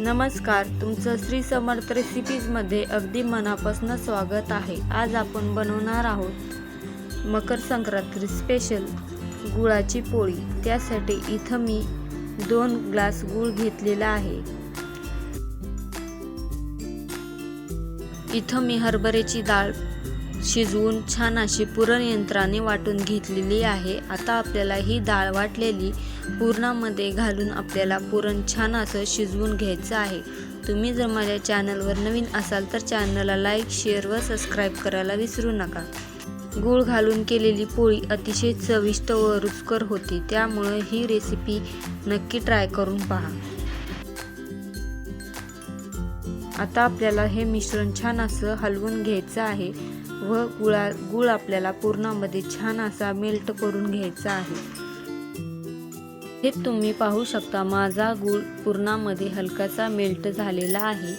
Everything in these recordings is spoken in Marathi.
नमस्कार तुमचं श्री समर्थ रेसिपीजमध्ये अगदी मनापासून स्वागत आहे. आज आपण बनवणार आहोत मकर संक्रांती स्पेशल गुळाची पोळी. त्यासाठी इथं मी दोन ग्लास गूळ घेतलेला आहे. इथं मी हरभऱ्याची डाळ शिजवून छान अशी पुरण यंत्राने वाटून घेतलेली आहे. आता आपल्याला ही डाळ वाटलेली पुरणामध्ये घालून आपल्याला पुरण छान असं शिजवून घ्यायचं आहे. तुम्ही जर माझ्या चॅनलवर नवीन असाल तर चॅनलला लाईक शेअर व सबस्क्राईब करायला विसरू नका. गूळ घालून केलेली पोळी अतिशय चविष्ट व रुचकर होती त्यामुळं ही रेसिपी नक्की ट्राय करून पहा. आता आपल्याला हे मिश्रण छान असं हलवून घ्यायचं आहे व गुळा गुळ आपल्याला पूर्णामध्ये छान असा मेल्ट करून घ्यायचा आहे. हे तुम्ही पाहू शकता माझा गूळ पूर्णामध्ये हलकासा मेल्ट झालेला आहे.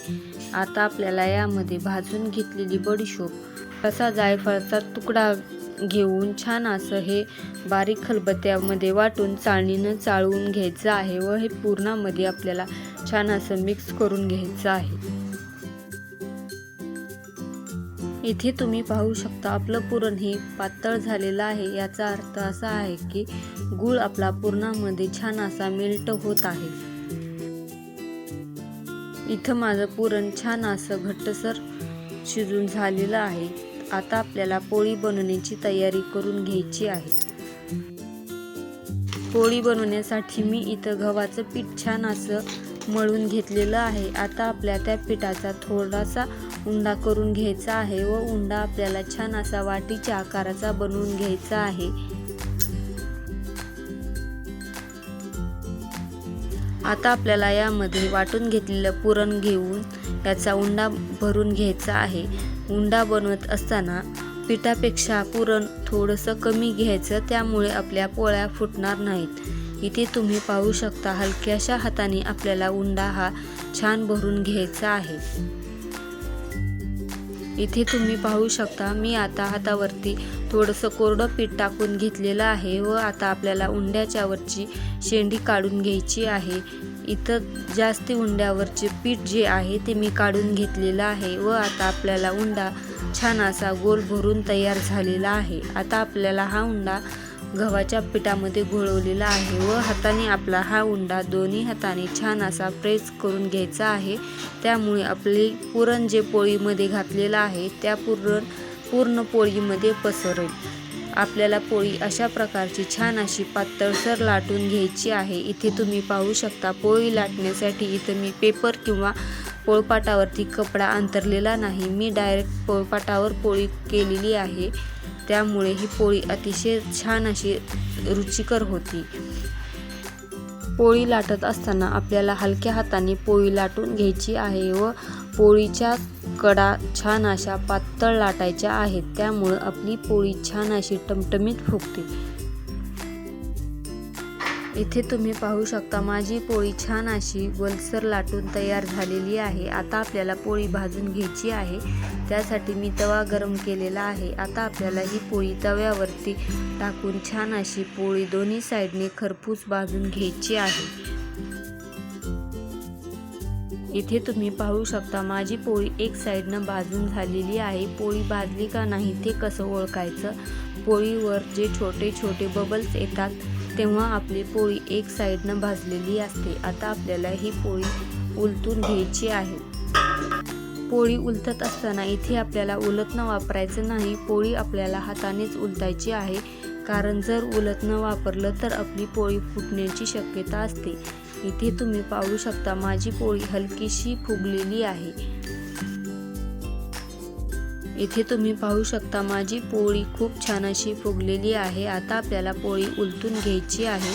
आता आपल्याला यामध्ये भाजून घेतलेली बडीशोप असा जायफळाचा तुकडा घेऊन छान असं हे बारीक खलबत्त्यामध्ये वाटून चाळणीनं चाळून घ्यायचं आहे व हे पूर्णामध्ये आपल्याला छान असं मिक्स करून घ्यायचं आहे. इथे तुम्ही पाहू शकता आपलं पुरण हे पातळ झालेलं आहे. याचा अर्थ असा आहे की गूळ आपला पुरणामध्ये छान असा मेल्ट होत आहे. इथं माझं पुरण छान असं घट्टसर शिजून झालेलं आहे. आता आपल्याला पोळी बनवण्याची तयारी करून घ्यायची आहे. पोळी बनवण्यासाठी मी इथं गव्हाचं पीठ छान असं मळून घेतलेलं आहे. आता आपल्या त्या पिठाचा थोडासा उंडा करून घ्यायचा आहे व उंडा आपल्याला छान असा वाटीच्या आकाराचा बनवून घ्यायचा आहे. आता आपल्याला यामध्ये वाटून घेतलेलं पुरण घेऊन याचा उंडा भरून घ्यायचा आहे. उंडा बनवत असताना पिठापेक्षा पुरण थोडंसं कमी घ्यायचं त्यामुळे आपल्या पोळ्या फुटणार नाहीत. इथे तुम्ही पाहू शकता हलक्याशा हाताने आपल्याला उंडा हा छान भरून घ्यायचा आहे. इथे तुम्ही पाहू शकता मी आता हातावरती थोडंसं कोरडं पीठ टाकून घेतलेलं आहे व आता आपल्याला उंड्याच्यावरची शेंडी काढून घ्यायची आहे. इथं जास्ती उंड्यावरचे पीठ जे आहे ते मी काढून घेतलेलं आहे व आता आपल्याला उंडा छान असा गोल भरून तयार झालेला आहे. आता आपल्याला हा उंडा गव्हाच्या पिठामध्ये घोळवलेला आहे व हाताने आपला हा उंडा दोन्ही हाताने छान असा प्रेस करून घ्यायचा आहे. त्यामुळे आपले पुरण जे पोळीमध्ये घातलेलं आहे त्या पुरण पूर्ण पोळीमध्ये पसरेल. आपल्याला पोळी अशा प्रकारची छान अशी पातळसर लाटून घ्यायची आहे. इथे तुम्ही पाहू शकता पोळी लाटण्यासाठी इथं मी पेपर किंवा पोळपाटावरती कपडा अंतरलेला नाही. मी डायरेक्ट पोळपाटावर पोळी केलेली आहे. त्यामुळे ही पोळी अतिशय छान अशी रुचिकर होती. पोळी लाटत असताना आपल्याला हलक्या हाताने पोळी लाटून घ्यायची आहे व पोळीच्या कडा छान अशा पातळ लाटायच्या आहेत. त्यामुळं आपली पोळी छान अशी टमटमीत फुगते. इथे तुम्ही पाहू शकता माझी पोळी छान अशी वलसर लाटून तयार झालेली आहे. आता आपल्याला पोळी भाजून घ्यायची आहे. त्यासाठी मी तवा गरम केलेला आहे. आता आपल्याला ही पोळी तव्यावरती टाकून छान अशी पोळी दोन्ही साईडने खरपूस भाजून घ्यायची आहे. इथे तुम्ही पाहू शकता माझी पोळी एक साईडनं भाजून झालेली आहे. पोळी भाजली का नाही ते कसं ओळखायचं? पोळीवर जे छोटे छोटे बबल्स येतात तेव्हा आपली पोळी एक साईडनं भाजलेली असते. आता आपल्याला ही पोळी उलटून घ्यायची आहे. पोळी उलटत असताना इथे आपल्याला उलटणं वापरायचं नाही पोळी आपल्याला हातानेच उलटायची आहे. कारण जर उलटणं वापरलं तर आपली पोळी फुटण्याची शक्यता असते. इथे तुम्ही पाहू शकता माझी पोळी हलकीशी फुगलेली आहे. इथे तुम्ही पाहू शकता माझी पोळी खूप छान अशी फुगलेली आहे. आता आपल्याला पोळी उलटून घ्यायची आहे.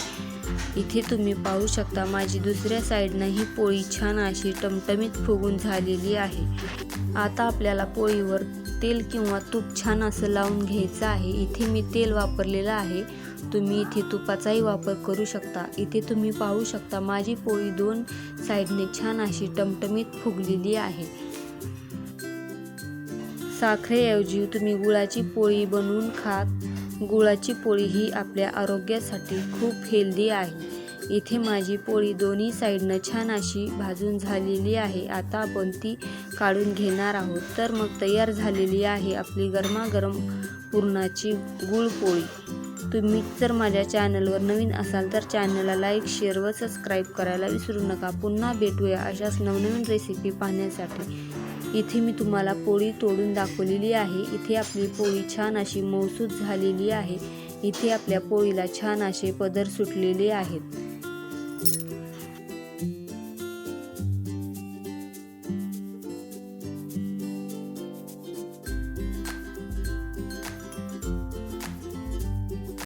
इथे तुम्ही पाहू शकता माझी दुसऱ्या साईडनं ही पोळी छान अशी टमटमीत फुगून झालेली आहे. आता आपल्याला पोळीवर तेल किंवा तूप छान असं लावून घ्यायचं आहे. इथे मी तेल वापरलेलं आहे. तुम्ही इथे तुपाचाही वापर करू शकता. इथे तुम्ही पाहू शकता माझी पोळी दोन साईडने छान अशी टमटमीत फुगलेली आहे. साखरेऐवजी तुम्ही गुळाची पोळी बनवून खात. गुळाची पोळी ही आपल्या आरोग्यासाठी खूप हेल्दी आहे. इथे माझी पोळी दोन्ही साईडनं छान अशी भाजून झालेली आहे. आता आपण ती काढून घेणार आहोत. तर मग तयार झालेली आहे आपली गरमागरम पुरणाची गुळपोळी तुम्ही जर माझ्या चॅनलवर नवीन असाल तर चॅनलला लाईक शेअर व सबस्क्राईब करायला विसरू नका. पुन्हा भेटूया अशाच नवनवीन रेसिपी पाहण्यासाठी. इथे मी तुम्हाला पोळी तोडून दाखवलेली आहे. इथे आपली पोळी छान अशी मौसूद झालेली आहे. इथे आपल्या पोळीला छान असे पदर सुटलेले आहेत.